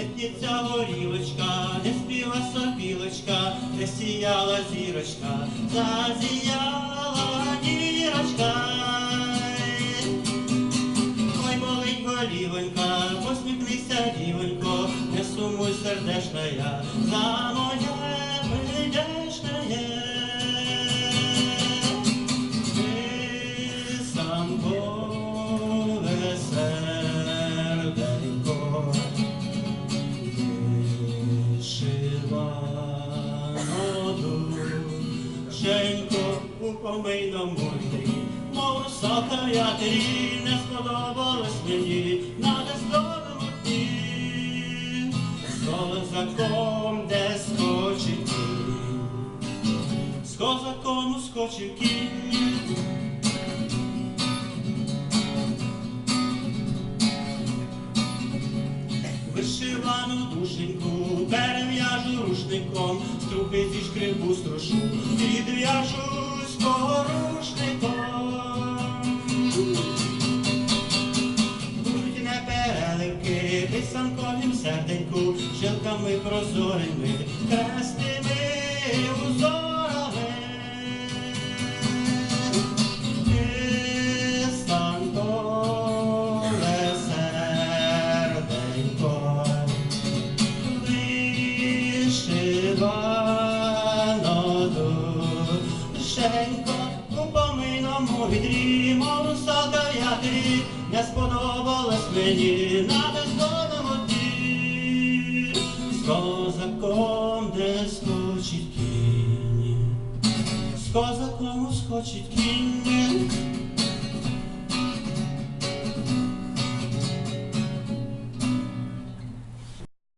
Світиться горілочка, не співа сопілочка, де сіяла зірочка, зазіяла дірочка. Ой, болить голівонька, посміхнися, дівонько, не сумуй сердешна я, за моє прийдешне. Ти сам поле душенько у помийному вітрі, мов русалка я тобі не сподобалась мені. На бездонному дні, з козаком, де скочить кінь, з козаком ускочив кінь. Вишивану душеньку перев'яжу рушником, струпи зі шкребу строшу, відв'яжусь порушником. Будь не переливки, писанковім серденьку, жилками прозорими, красними помийному відрі, мов ятері, не сподобалась мені на бездонному ті, з козаком, де скочить кінь, з козаком скочить кінь.